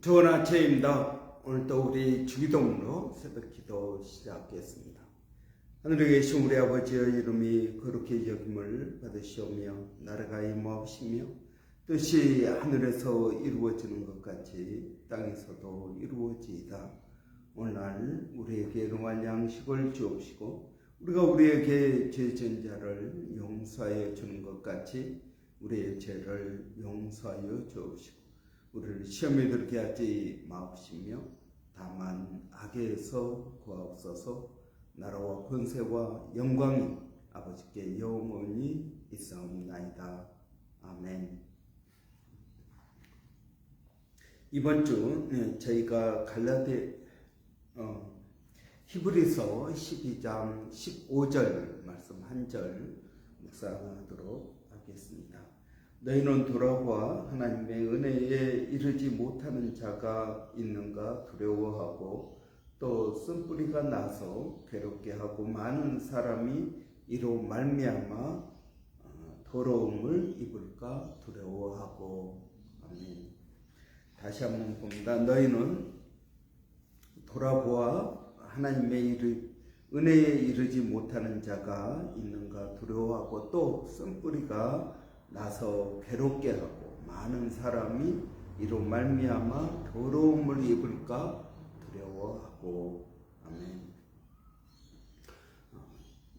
좋은 아침입니다. 오늘도 우리 주기도문으로 새벽 기도 시작하겠습니다. 하늘에 계신 우리 아버지의 이름이 거룩히 여김을 받으시오며 나라가 임하시며 뜻이 하늘에서 이루어지는 것 같이 땅에서도 이루어지이다. 오늘날 우리에게 일용할 양식을 주옵시고 우리가 우리에게 죄진 자를 용서하여 주는 것 같이 우리의 죄를 용서하여 주옵시고 우리를 시험에 들게 하지 마옵시며 다만 악에서 구하옵소서 나라와 권세와 영광이 아버지께 영원히 있사옵나이다. 아멘. 이번 주 네, 저희가 갈라디 어, 히브리서 12장 15절 말씀 한 절 묵상하도록 하겠습니다. 너희는 돌아와 하나님의 은혜에 이르지 못하는 자가 있는가 두려워하고 또 쓴뿌리가 나서 괴롭게 하고 많은 사람이 이로 말미암아 어, 더러움을 입을까 두려워하고 아멘. 다시 한번 봅니다. 너희는 돌아보아 하나님의 이르, 은혜에 이르지 못하는 자가 있는가 두려워하고 또 쓴뿌리가 나서 괴롭게 하고 많은 사람이 이로 말미암아 더러움을 입을까 두려워하고 아멘.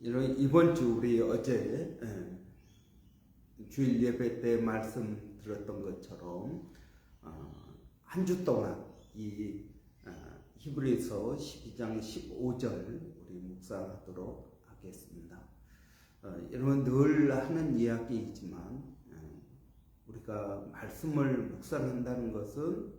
이런 이번 주 우리 어제 주일 예배 때 말씀 들었던 것처럼 한 주 동안 이 히브리서 12장 15절 우리 묵상하도록 하겠습니다. 어, 여러분 늘 하는 이야기이지만 어, 우리가 말씀을 묵상한다는 것은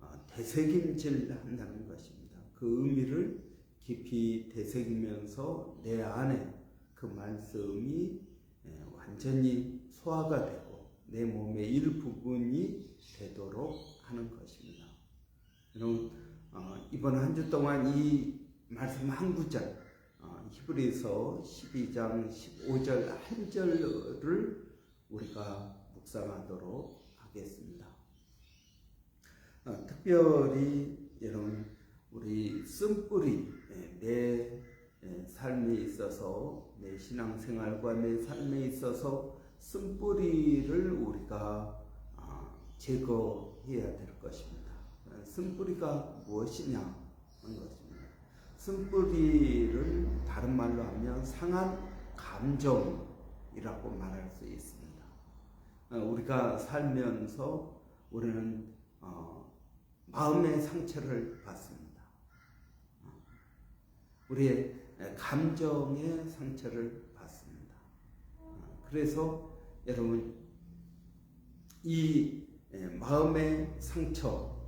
어, 되새김질 한다는 것입니다. 그 의미를 깊이 되새기면서 내 안에 그 말씀이 예, 완전히 소화가 되고 내 몸의 일부분이 되도록 하는 것입니다. 여러분 이번 한 주 동안 이 말씀 한 구절 히브리서 12장 15절 한 절을 우리가 묵상하도록 하겠습니다. 어, 특별히 여러분 우리 쓴뿌리 내 삶에 있어서 내 신앙생활과 내 삶에 있어서 쓴뿌리를 우리가 제거해야 될 것입니다. 쓴뿌리가 무엇이냐 하는 것입니다. 쓴뿌리를 다른 말로 하면 상한 감정이라고 말할 수 있습니다. 어, 우리가 살면서 우리는 어, 마음의 상처를 받습니다. 어, 우리의 감정의 상처를 받습니다. 그래서 여러분 이 마음의 상처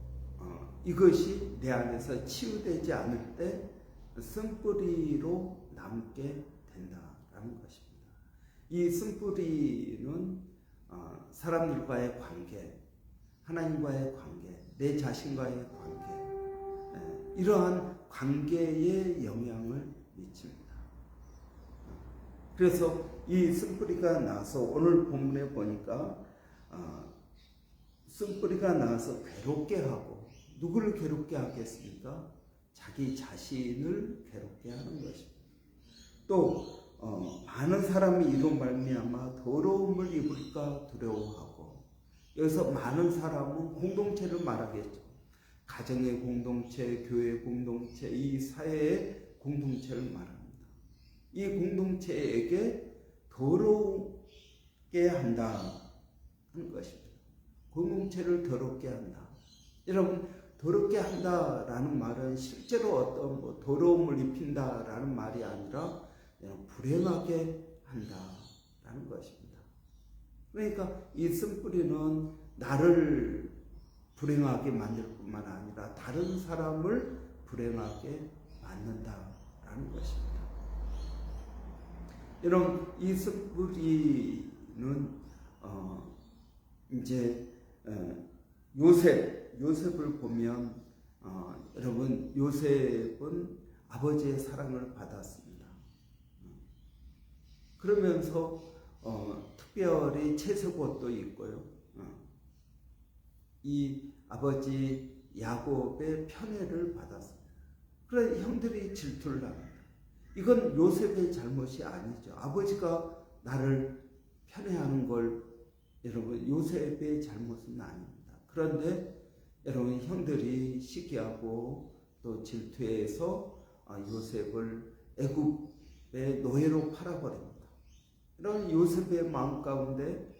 이것이 내 안에서 치유되지 않을 때 쓴뿌리로 남게 된다라는 것입니다. 이 쓴뿌리는 어, 사람들과의 관계, 하나님과의 관계, 내 자신과의 관계, 이러한 관계에 영향을 미칩니다. 그래서 이 쓴뿌리가 나서 오늘 본문에 보니까 어, 쓴뿌리가 나서 괴롭게 하고 누구를 괴롭게 하겠습니까? 자기 자신을 괴롭게 하는 것입니다. 또 어, 많은 사람이 이로 말미암아 더러움을 입을까 두려워하고 여기서 많은 사람은 공동체를 말하겠죠. 가정의 공동체, 교회 공동체, 이 사회의 공동체를 말합니다. 이 공동체에게 더럽게 한다 하는 것입니다. 공동체를 더럽게 한다. 여러분 더럽게 한다라는 말은 실제로 어떤 뭐 더러움을 입힌다라는 말이 아니라 불행하게 한다라는 것입니다. 그러니까 이 쓴뿌리는 나를 불행하게 만들 뿐만 아니라 다른 사람을 불행하게 만든다라는 것입니다. 여러분 이 쓴뿌리는 어 이제 어 요셉 요셉을 보면 어, 여러분 요셉은 아버지의 사랑을 받았습니다. 그러면서 어, 특별히 채색옷도 있고요. 어, 이 아버지 야곱의 편애를 받았습니다. 그래 형들이 질투를 합니다. 이건 요셉의 잘못이 아니죠. 아버지가 나를 편애하는 걸 여러분 요셉의 잘못은 아닙니다. 그런데 여러분 형들이 시기하고 또 질투해서 아, 요셉을 애굽의 노예로 팔아버립니다. 이런 요셉의 마음 가운데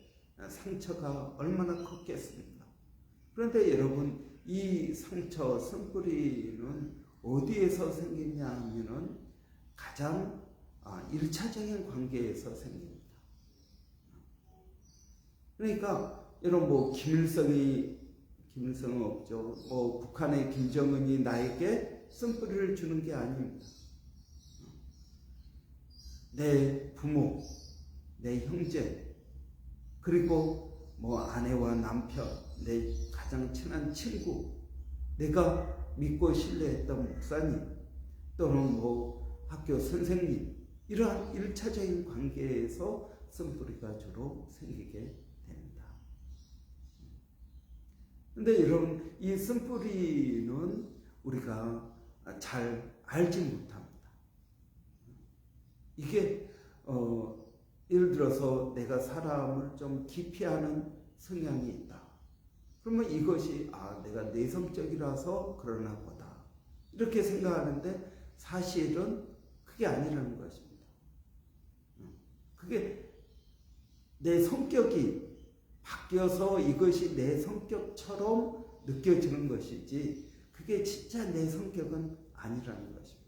상처가 얼마나 컸겠습니까? 그런데 여러분 이 상처 쓴뿌리는 어디에서 생기냐 하면은 가장 아, 1차적인 관계에서 생깁니다. 그러니까 여러분 뭐 김일성이 김일성은 없죠. 뭐 북한의 김정은이 나에게 쓴뿌리를 주는 게 아닙니다. 내 부모, 내 형제, 그리고 뭐 아내와 남편, 내 가장 친한 친구, 내가 믿고 신뢰했던 목사님, 또는 뭐 학교 선생님, 이러한 일차적인 관계에서 쓴뿌리가 주로 생기게 됩니다. 근데 여러분, 이 쓴뿌리는 우리가 잘 알지 못합니다. 이게, 어, 예를 들어서 내가 사람을 좀 기피하는 성향이 있다. 그러면 이것이, 아, 내가 내성적이라서 그러나 보다. 이렇게 생각하는데 사실은 그게 아니라는 것입니다. 그게 내 성격이 바뀌어서 이것이 내 성격처럼 느껴지는 것이지 그게 진짜 내 성격은 아니라는 것입니다.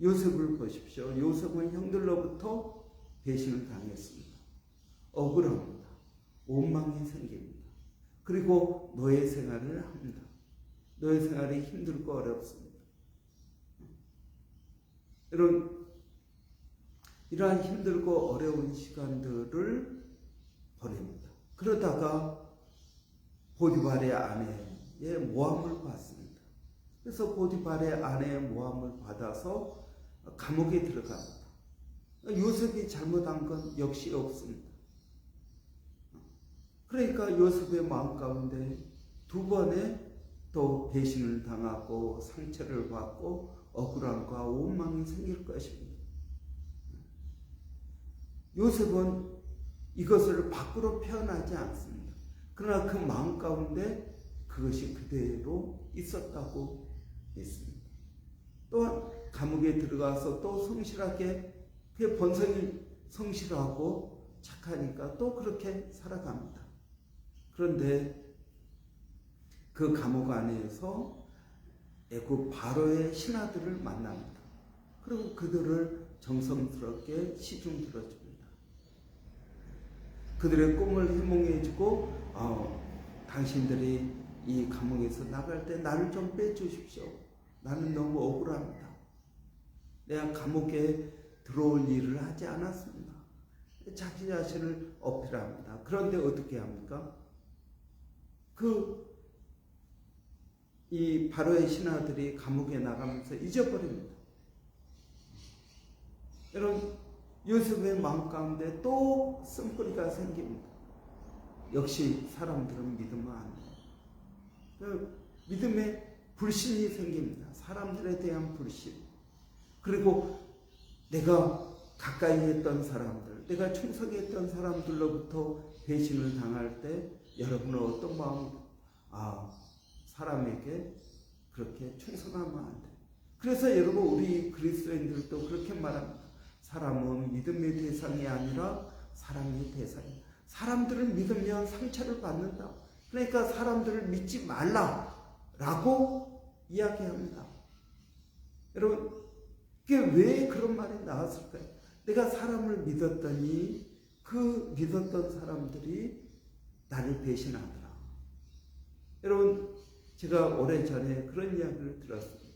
요셉을 보십시오. 요셉은 형들로부터 배신을 당했습니다. 억울합니다. 원망이 생깁니다. 그리고 노예 생활을 합니다. 노예 생활이 힘들고 어렵습니다. 이런 이러한 힘들고 어려운 시간들을. 그러다가 보디발의 아내의 모함을 받습니다. 그래서 보디발의 아내의 모함을 받아서 감옥에 들어갑니다. 요셉이 잘못한 건 역시 없습니다. 그러니까 요셉의 마음 가운데 두 번의 또 배신을 당하고 상처를 받고 억울함과 원망이 생길 것입니다. 요셉은 이것을 밖으로 표현하지 않습니다. 그러나 그 마음 가운데 그것이 그대로 있었다고 했습니다. 또한 감옥에 들어가서 또 성실하게 그 본성이 성실하고 착하니까 또 그렇게 살아갑니다. 그런데 그 감옥 안에서 애굽 바로의 신하들을 만납니다. 그리고 그들을 정성스럽게 시중 들어줍니다. 그들의 꿈을 해몽해주고 어, 당신들이 이 감옥에서 나갈 때 나를 좀 빼주십시오. 나는 너무 억울합니다. 내가 감옥에 들어올 일을 하지 않았습니다. 자기 자신을 어필합니다. 그런데 어떻게 합니까? 그, 이 바로의 신하들이 감옥에 나가면서 잊어버립니다. 여러분, 요셉의 마음 가운데 또 쓴뿌리가 생깁니다. 역시 사람들은 안 돼요. 그 믿음에 불신이 생깁니다. 사람들에 대한 불신. 그리고 내가 가까이 했던 사람들, 내가 충성했던 사람들로부터 배신을 당할 때 여러분은 어떤 마음, 아, 사람에게 그렇게 충성하면 안 돼. 그래서 여러분, 우리 그리스도인들도 그렇게 말합니다. 사람은 믿음의 대상이 아니라 사랑의 대상이다. 사람들을 믿으면 상처를 받는다. 그러니까 사람들을 믿지 말라라고 이야기합니다. 여러분, 그게 왜 그런 말이 나왔을까요? 내가 사람을 믿었더니 그 믿었던 사람들이 나를 배신하더라. 여러분, 제가 오래 전에 그런 이야기를 들었습니다.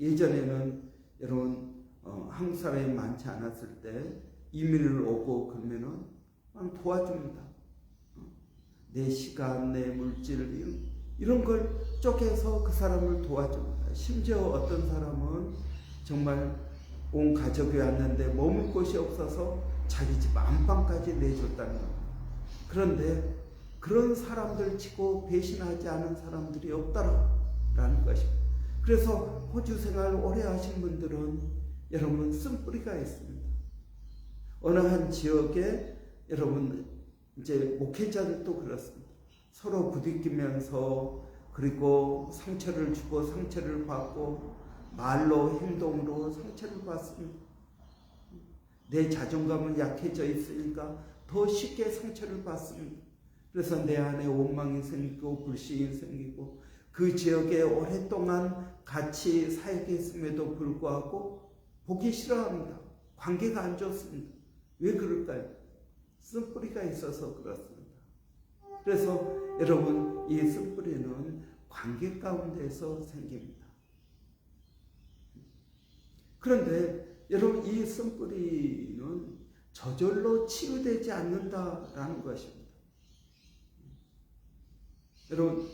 예전에는 여러분, 어, 한국 사람이 많지 않았을 때 이민을 오고 그러면은 도와줍니다. 어, 내 시간, 내 물질, 이런 걸 쪼개서 그 사람을 도와줍니다. 심지어 어떤 사람은 정말 온 가족이 왔는데 머물 곳이 없어서 자기 집 안방까지 내줬다는 겁니다. 그런데 그런 사람들 치고 배신하지 않은 사람들이 없다라는 것입니다. 그래서 호주 생활 오래 하신 분들은 여러분 쓴뿌리가 있습니다. 어느 한 지역에 여러분 이제 목회자들도 그렇습니다. 서로 부딪히면서 그리고 상처를 주고 상처를 받고 말로 행동으로 상처를 받습니다. 내 자존감은 약해져 있으니까 더 쉽게 상처를 받습니다. 그래서 내 안에 원망이 생기고 불신이 생기고 그 지역에 오랫동안 같이 사역했음에도 불구하고 보기 싫어합니다. 관계가 안 좋습니다. 왜 그럴까요? 쓴뿌리가 있어서 그렇습니다. 그래서 여러분 이 쓴뿌리는 관계 가운데서 생깁니다. 그런데 여러분 이 쓴뿌리는 저절로 치유되지 않는다라는 것입니다. 여러분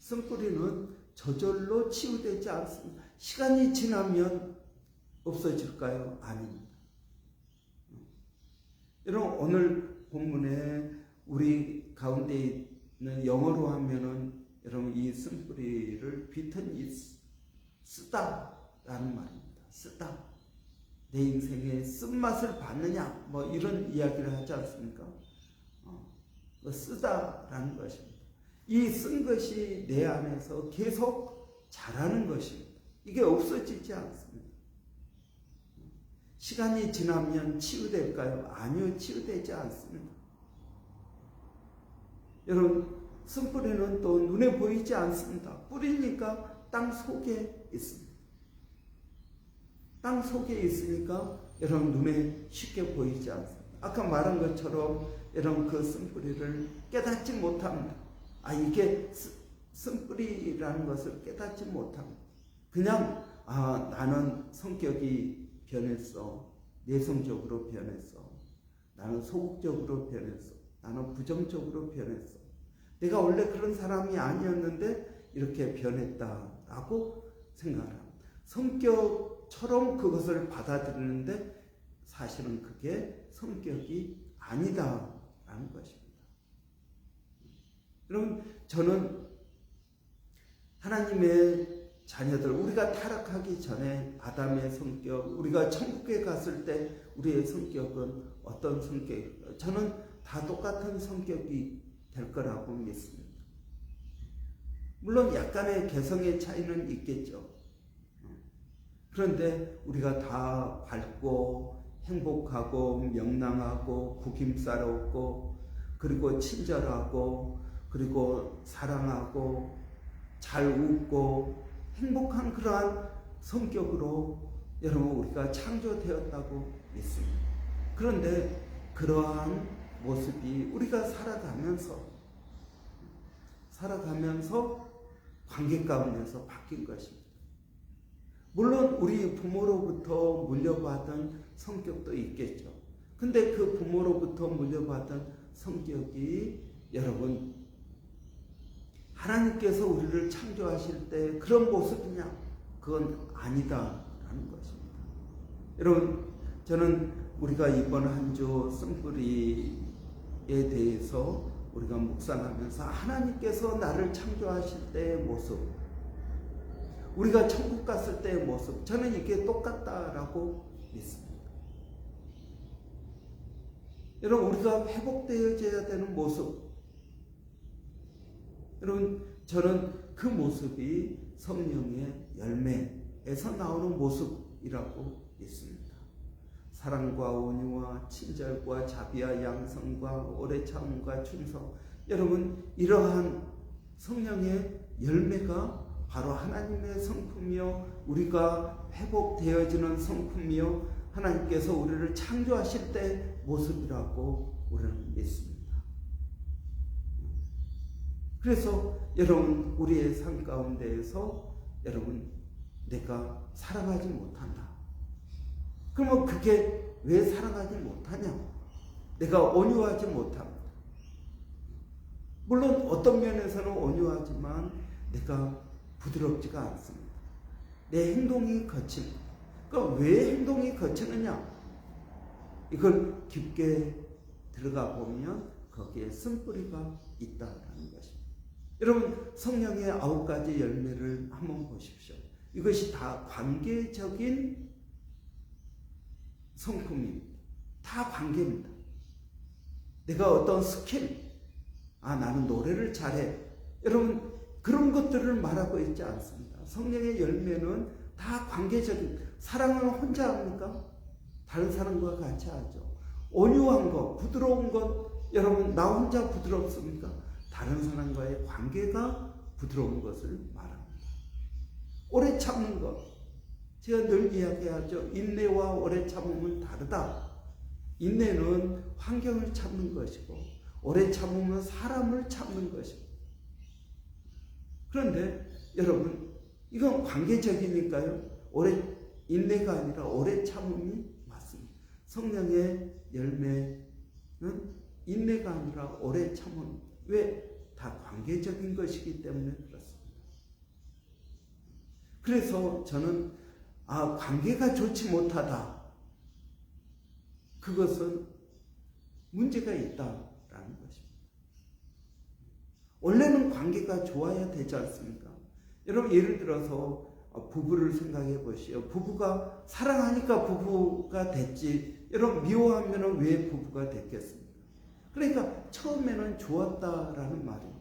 쓴뿌리는 저절로 치유되지 않습니다. 시간이 지나면 없어질까요? 아닙니다. 여러분 오늘 본문에 우리 가운데 있는 영어로 하면은 여러분 이 쓴뿌리를 비턴이 쓰다라는 말입니다. 쓰다. 내 인생에 쓴맛을 받느냐 뭐 이런 이야기를 하지 않습니까? 어, 그 쓰다라는 것입니다. 이 쓴 것이 내 안에서 계속 자라는 것입니다. 이게 없어지지 않습니다. 시간이 지나면 치유될까요? 아니요, 치유되지 않습니다. 여러분, 쓴뿌리는 또 눈에 보이지 않습니다. 뿌리니까 땅 속에 있습니다. 땅 속에 있으니까 여러분 눈에 쉽게 보이지 않습니다. 아까 말한 것처럼 여러분 그 쓴뿌리를 깨닫지 못합니다. 아, 이게 쓴뿌리라는 것을 깨닫지 못합니다. 그냥, 아, 나는 성격이 변했어. 내성적으로 변했어. 나는 소극적으로 변했어. 나는 부정적으로 변했어. 내가 원래 그런 사람이 아니었는데 이렇게 변했다라고 생각합니다. 성격처럼 그것을 받아들이는데 사실은 그게 성격이 아니다라는 것입니다. 여러분, 저는 하나님의 자녀들, 우리가 타락하기 전에 아담의 성격, 우리가 천국에 갔을 때 우리의 성격은 어떤 성격일까요? 저는 다 똑같은 성격이 될 거라고 믿습니다. 물론 약간의 개성의 차이는 있겠죠. 그런데 우리가 다 밝고 행복하고 명랑하고 구김싸럽고 그리고 친절하고 그리고 사랑하고 잘 웃고 행복한 그러한 성격으로 여러분 우리가 창조되었다고 믿습니다. 그런데 그러한 모습이 우리가 살아가면서 살아가면서 관계 가운데서 바뀐 것입니다. 물론 우리 부모로부터 물려받은 성격도 있겠죠. 근데 그 부모로부터 물려받은 성격이 여러분 하나님께서 우리를 창조하실 때 그런 모습이냐? 그건 아니다라는 것입니다. 여러분, 저는 우리가 이번 한주 쓴뿌리에 대해서 우리가 묵상하면서 하나님께서 나를 창조하실 때의 모습, 우리가 천국 갔을 때의 모습, 저는 이게 똑같다라고 믿습니다. 여러분, 우리가 회복되어져야 되는 모습, 여러분, 저는 그 모습이 성령의 열매에서 나오는 모습이라고 믿습니다. 사랑과 온유와 친절과 자비와 양성과 오래 참음과 충성. 여러분, 이러한 성령의 열매가 바로 하나님의 성품이요, 우리가 회복되어지는 성품이요, 하나님께서 우리를 창조하실 때 모습이라고 우리는 믿습니다. 그래서 여러분 우리의 삶 가운데에서 여러분 내가 사랑하지 못한다. 그러면 그게 왜 사랑하지 못하냐? 내가 온유하지 못합니다. 물론 어떤 면에서는 온유하지만 내가 부드럽지가 않습니다. 내 행동이 거칩니다. 그러니까 왜 행동이 거치느냐? 이걸 깊게 들어가 보면 거기에 쓴뿌리가 있다라는 것입니다. 여러분 성령의 아홉 가지 열매를 한번 보십시오. 이것이 다 관계적인 성품입니다. 다 관계입니다. 내가 어떤 스킬, 아 나는 노래를 잘해. 여러분 그런 것들을 말하고 있지 않습니다. 성령의 열매는 다 관계적인 사랑을 혼자 합니까? 다른 사람과 같이 하죠. 온유한 것, 부드러운 것, 여러분 나 혼자 부드럽습니까? 다른 사람과의 관계가 부드러운 것을 말합니다. 오래 참는 것, 제가 늘 이야기하죠. 인내와 오래 참음은 다르다. 인내는 환경을 참는 것이고, 오래 참으면 사람을 참는 것이고. 그런데 여러분, 이건 관계적이니까요. 오래 인내가 아니라 오래 참음이 맞습니다. 성령의 열매는 인내가 아니라 오래 참음. 왜? 다 관계적인 것이기 때문에 그렇습니다. 그래서 저는 아 관계가 좋지 못하다. 그것은 문제가 있다라는 것입니다. 원래는 관계가 좋아야 되지 않습니까? 여러분 예를 들어서 부부를 생각해 보시오. 부부가 사랑하니까 부부가 됐지. 여러분 미워하면 왜 부부가 됐겠습니까? 그러니까 처음에는 좋았다라는 말입니다.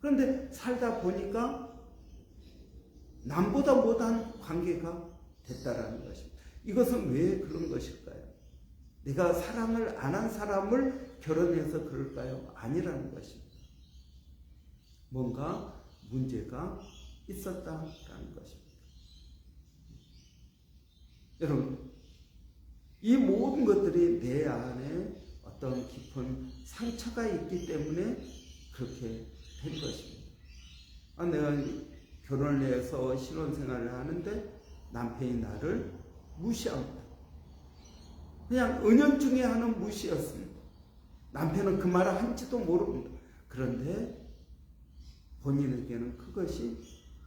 그런데 살다 보니까 남보다 못한 관계가 됐다라는 것입니다. 이것은 왜 그런 것일까요? 내가 사랑을 안 한 사람을 결혼해서 그럴까요? 아니라는 것입니다. 뭔가 문제가 있었다라는 것입니다. 여러분, 이 모든 것들이 내 안에 어떤 깊은 상처가 있기 때문에 그렇게 된 것입니다. 아, 내가 결혼을 해서 신혼생활을 하는데 남편이 나를 무시합니다. 그냥 은연중에 하는 무시였습니다. 남편은 그 말을 한지도 모릅니다. 그런데 본인에게는 그것이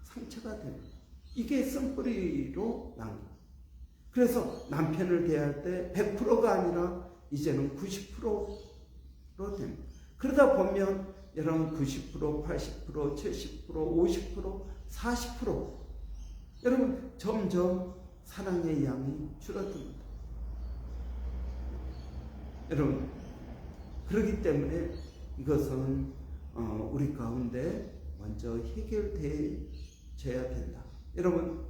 상처가 됩니다. 이게 쓴뿌리로 난 것. 그래서 남편을 대할 때 100%가 아니라 이제는 90%로 됩니다. 그러다 보면 여러분 90%, 80%, 70%, 50%, 40% 여러분 점점 사랑의 양이 줄어듭니다. 여러분 그렇기 때문에 이것은 어, 우리 가운데 먼저 해결되어야 된다. 여러분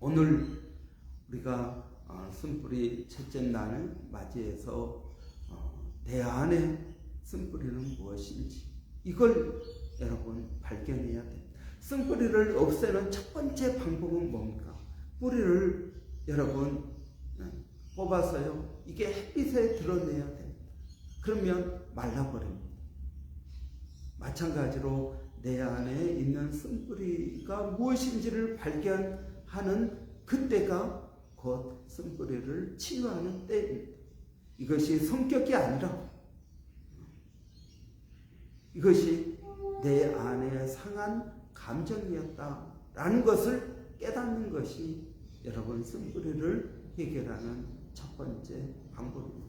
오늘 우리가 어, 쓴뿌리 첫째 날을 맞이해서 어, 내 안에 쓴뿌리는 무엇인지 이걸 여러분 발견해야 됩니다. 쓴뿌리를 없애는 첫 번째 방법은 뭡니까? 뿌리를 여러분 네, 뽑아서요. 이게 햇빛에 드러내야 됩니다. 그러면 말라버립니다. 마찬가지로 내 안에 있는 쓴뿌리가 무엇인지를 발견하는 그때가 곧 쓴뿌리를 치유하는 때입니다. 이것이 성격이 아니라 이것이 내 안에 상한 감정이었다라는 것을 깨닫는 것이 여러분 쓴뿌리를 해결하는 첫 번째 방법입니다.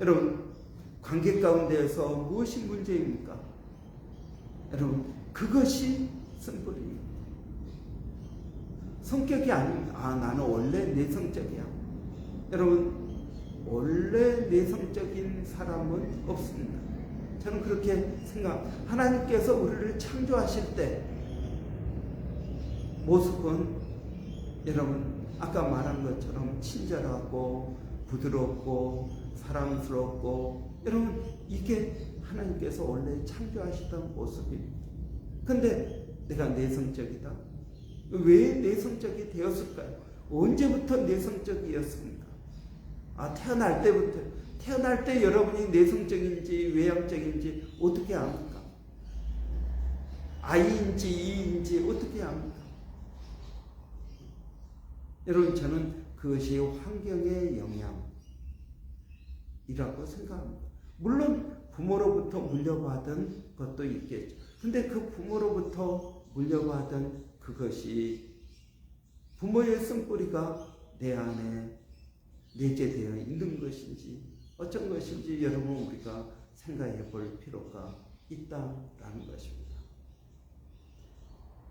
여러분 관계 가운데에서 무엇이 문제입니까? 여러분 그것이 쓴뿌리입니다. 성격이 아닙니다. 아 나는 원래 내성적이야. 여러분 원래 내성적인 사람은 없습니다. 저는 그렇게 생각. 하나님께서 우리를 창조하실 때 모습은 여러분 아까 말한 것처럼 친절하고 부드럽고 사랑스럽고 여러분 이게 하나님께서 원래 창조하시던 모습입니다. 근데 내가 내성적이다. 왜 내성적이 되었을까요? 언제부터 내성적이었습니까? 아 태어날 때부터 태어날 때 여러분이 내성적인지 외향적인지 어떻게 압니까? 아이인지 이인지 어떻게 압니까? 여러분 저는 그것이 환경의 영향이라고 생각합니다. 물론 부모로부터 물려받은 것도 있겠죠. 근데 그 부모로부터 물려받은 그것이 부모의 쓴뿌리가 내 안에 내재되어 있는 것인지 어떤 것인지 여러분 우리가 생각해 볼 필요가 있다라는 것입니다.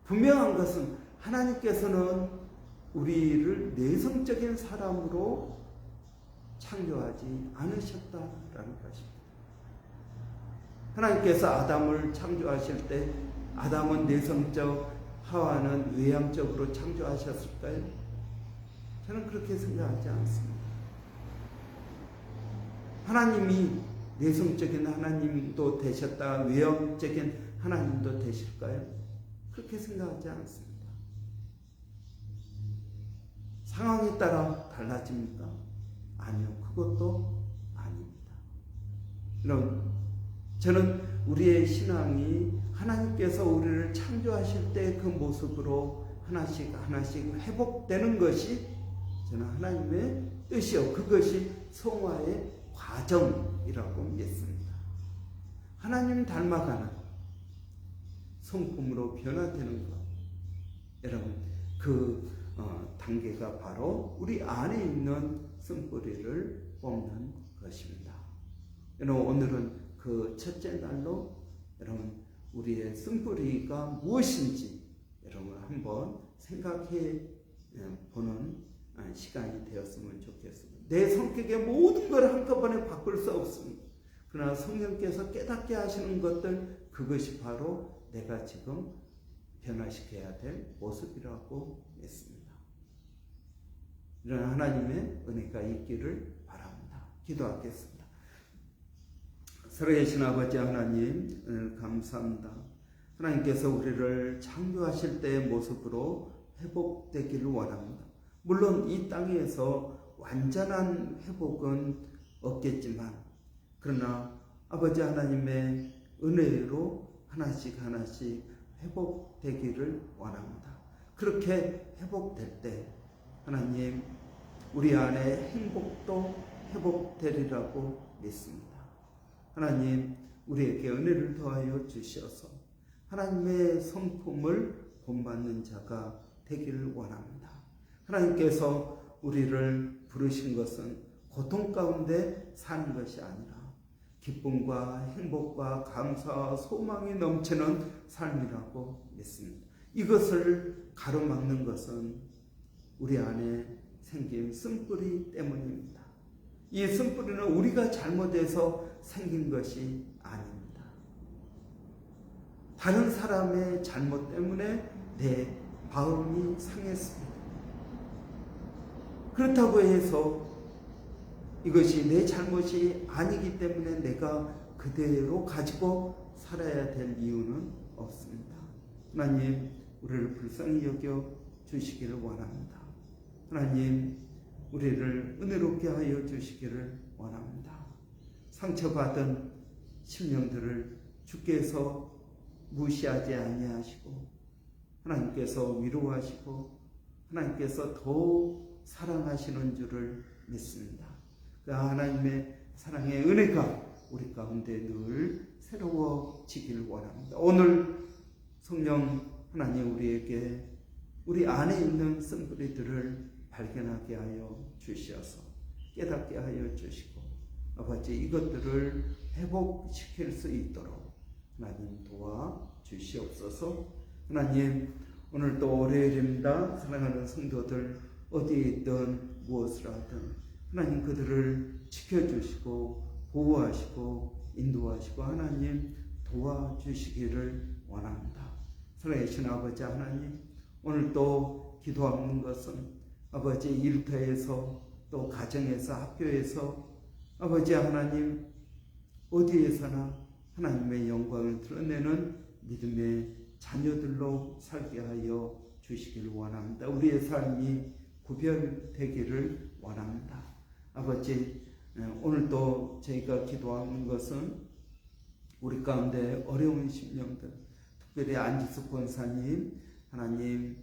분명한 것은 하나님께서는 우리를 내성적인 사람으로 창조하지 않으셨다라는 것입니다. 하나님께서 아담을 창조하실 때 아담은 내성적, 하와는 외향적으로 창조하셨을까요? 저는 그렇게 생각하지 않습니다. 하나님이 내성적인 하나님도 되셨다, 외형적인 하나님도 되실까요? 그렇게 생각하지 않습니다. 상황에 따라 달라집니까? 아니요, 그것도 아닙니다. 여러분, 저는 우리의 신앙이 하나님께서 우리를 창조하실 때 그 모습으로 하나씩 하나씩 회복되는 것이 저는 하나님의 뜻이요. 그것이 성화의 과정이라고 믿습니다. 하나님 닮아가는 성품으로 변화되는 것. 여러분, 그 어, 단계가 바로 우리 안에 있는 쓴뿌리를 뽑는 것입니다. 여러분, 오늘은 그 첫째 날로 여러분, 우리의 쓴뿌리가 무엇인지 여러분 한번 생각해 보는 시간이 되었으면 좋겠습니다. 내 성격의 모든 걸 한꺼번에 바꿀 수 없습니다. 그러나 성령께서 깨닫게 하시는 것들 그것이 바로 내가 지금 변화시켜야 될 모습이라고 믿습니다. 이런 하나님의 은혜가 있기를 바랍니다. 기도하겠습니다. 살아계신 아버지 하나님 오늘 감사합니다. 하나님께서 우리를 창조하실 때의 모습으로 회복되기를 원합니다. 물론 이 땅에서 완전한 회복은 없겠지만 그러나 아버지 하나님의 은혜로 하나씩 하나씩 회복되기를 원합니다. 그렇게 회복될 때 하나님 우리 안에 행복도 회복되리라고 믿습니다. 하나님 우리에게 은혜를 더하여 주셔서 하나님의 성품을 본받는 자가 되기를 원합니다. 하나님께서 우리를 부르신 것은 고통 가운데 사는 것이 아니라 기쁨과 행복과 감사와 소망이 넘치는 삶이라고 믿습니다. 이것을 가로막는 것은 우리 안에 생긴 쓴뿌리 때문입니다. 이 쓴뿌리는 우리가 잘못해서 생긴 것이 아닙니다. 다른 사람의 잘못 때문에 내 마음이 상했습니다. 그렇다고 해서 이것이 내 잘못이 아니기 때문에 내가 그대로 가지고 살아야 될 이유는 없습니다. 하나님, 우리를 불쌍히 여겨 주시기를 원합니다. 하나님, 우리를 은혜롭게 하여 주시기를 원합니다. 상처받은 심령들을 주께서 무시하지 아니하시고 하나님께서 위로하시고 하나님께서 더 사랑하시는 줄을 믿습니다. 그 하나님의 사랑의 은혜가 우리 가운데 늘 새로워지길 원합니다. 오늘 성령 하나님 우리에게 우리 안에 있는 쓴뿌리들을 발견하게 하여 주시어서 깨닫게 하여 주시고 아버지 이것들을 회복시킬 수 있도록 하나님 도와 주시옵소서 하나님 오늘 또 월요일입니다. 사랑하는 성도들 어디에 있든 무엇을 하든 하나님 그들을 지켜주시고 보호하시고 인도하시고 하나님 도와주시기를 원합니다. 살아계신 아버지 하나님 오늘 또 기도하는 것은 아버지 일터에서 또 가정에서 학교에서 아버지 하나님 어디에서나 하나님의 영광을 드러내는 믿음의 자녀들로 살게 하여 주시기를 원합니다. 우리의 삶이 구별되기를 원합니다. 아버지 오늘도 저희가 기도하는 것은 우리 가운데 어려운 심령들 특별히 안지수 권사님 하나님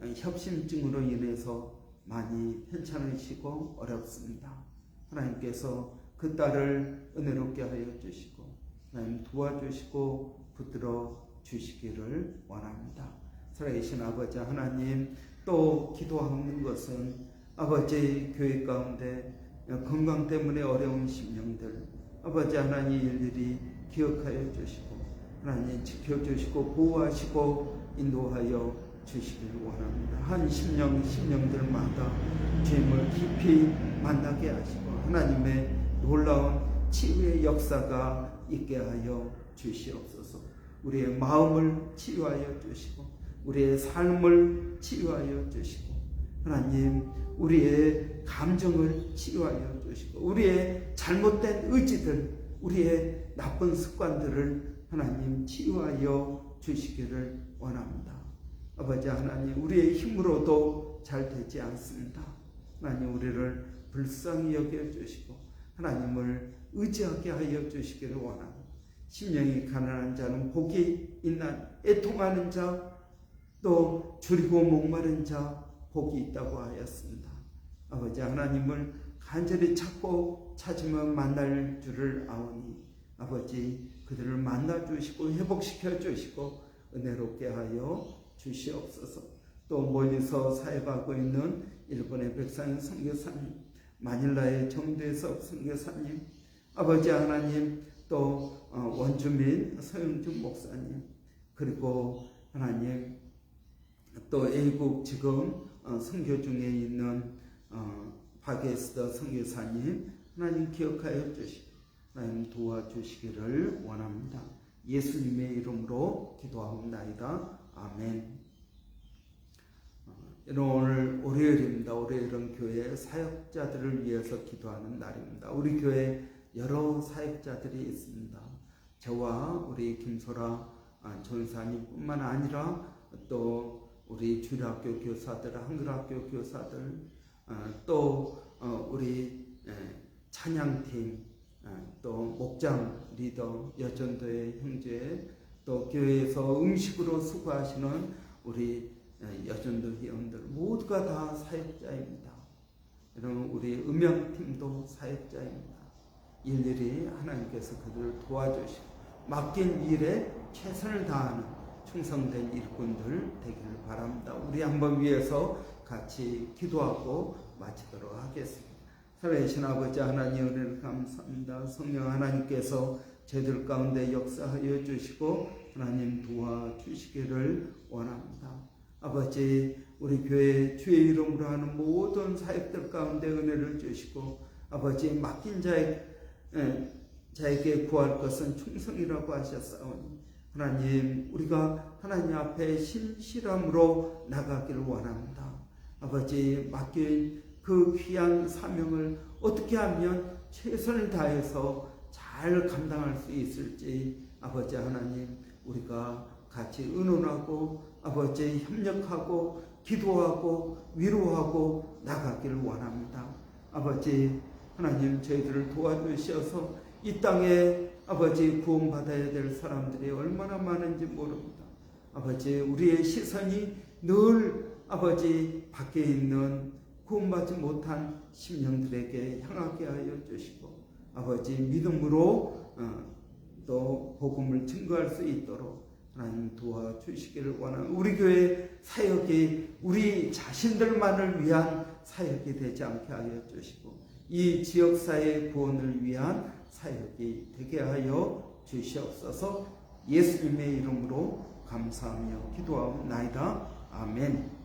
협심증으로 인해서 많이 편찮으시고 어렵습니다. 하나님께서 그 딸을 은혜롭게 하여 주시고 하나님 도와주시고 붙들어 주시기를 원합니다. 살아계신 아버지 하나님 또 기도하는 것은 아버지 교회 가운데 건강 때문에 어려운 심령들 아버지 하나님 일일이 기억하여 주시고 하나님 지켜주시고 보호하시고 인도하여 주시길 원합니다. 한 심령 심령들마다 주님을 깊이 만나게 하시고 하나님의 놀라운 치유의 역사가 있게 하여 주시옵소서. 우리의 마음을 치유하여 주시고 우리의 삶을 치유하여 주시고 하나님 우리의 감정을 치유하여 주시고 우리의 잘못된 의지들 우리의 나쁜 습관들을 하나님 치유하여 주시기를 원합니다. 아버지 하나님 우리의 힘으로도 잘 되지 않습니다. 하나님 우리를 불쌍히 여겨 주시고 하나님을 의지하게 하여 주시기를 원합니다. 심령이 가난한 자는 복이 있나 애통하는 자 또 줄이고 목마른 자 복이 있다고 하였습니다. 아버지 하나님을 간절히 찾고 찾으면 만날 줄을 아오니 아버지 그들을 만나 주시고 회복시켜 주시고 은혜롭게 하여 주시옵소서. 또 멀리서 사역하고 있는 일본의 백상인 선교사님, 마닐라의 정대석 선교사님, 아버지 하나님 또 어, 원주민 서영준 목사님 그리고 하나님 또 애국 지금 어, 선교 중에 있는 어, 바게스더 선교사님 하나님 기억하여 주시고 하나님 도와주시기를 원합니다. 예수님의 이름으로 기도하옵나이다. 아멘. 어, 오늘 월요일입니다. 월요일은 교회 사역자들을 위해서 기도하는 날입니다. 우리 교회 여러 사역자들이 있습니다. 저와 우리 김소라 전사님뿐만 아니라 또 우리 주일학교 교사들, 한글학교 교사들, 또 어, 우리 찬양팀, 또 목장 리더, 여전도의 형제, 또 교회에서 음식으로 수고하시는 우리 여전도 회원들 모두가 다 사역자입니다. 여러분 우리 음향팀도 사역자입니다. 일일이 하나님께서 그들을 도와주시고 맡긴 일에 최선을 다하는 충성된 일꾼들 되기를 바랍니다. 우리 한번 위해서 같이 기도하고 마치도록 하겠습니다. 살아계신 아버지 하나님 은혜를 감사합니다. 성령 하나님께서 저희들 가운데 역사하여 주시고 하나님 도와주시기를 원합니다. 아버지 우리 교회 주의 이름으로 하는 모든 사역들 가운데 은혜를 주시고 아버지 맡긴 자에, 자에게 구할 것은 충성이라고 하셨사오니 하나님 우리가 하나님 앞에 신실함으로 나가기를 원합니다. 아버지 맡긴 그 귀한 사명을 어떻게 하면 최선을 다해서 잘 감당할 수 있을지 아버지 하나님 우리가 같이 의논하고 아버지 협력하고 기도하고 위로하고 나가기를 원합니다. 아버지 하나님 저희들을 도와주셔서 이 땅에 아버지 구원받아야 될 사람들이 얼마나 많은지 모릅니다. 아버지 우리의 시선이 늘 아버지 밖에 있는 구원받지 못한 심령들에게 향하게 하여 주시고 아버지 믿음으로 어, 또 복음을 증거할 수 있도록 하나님 도와주시기를 원하는 우리 교회 사역이 우리 자신들만을 위한 사역이 되지 않게 하여 주시고 이 지역사회 구원을 위한 사역이 되게 하여 주시옵소서 예수님의 이름으로 감사하며 기도하옵나이다. 아멘.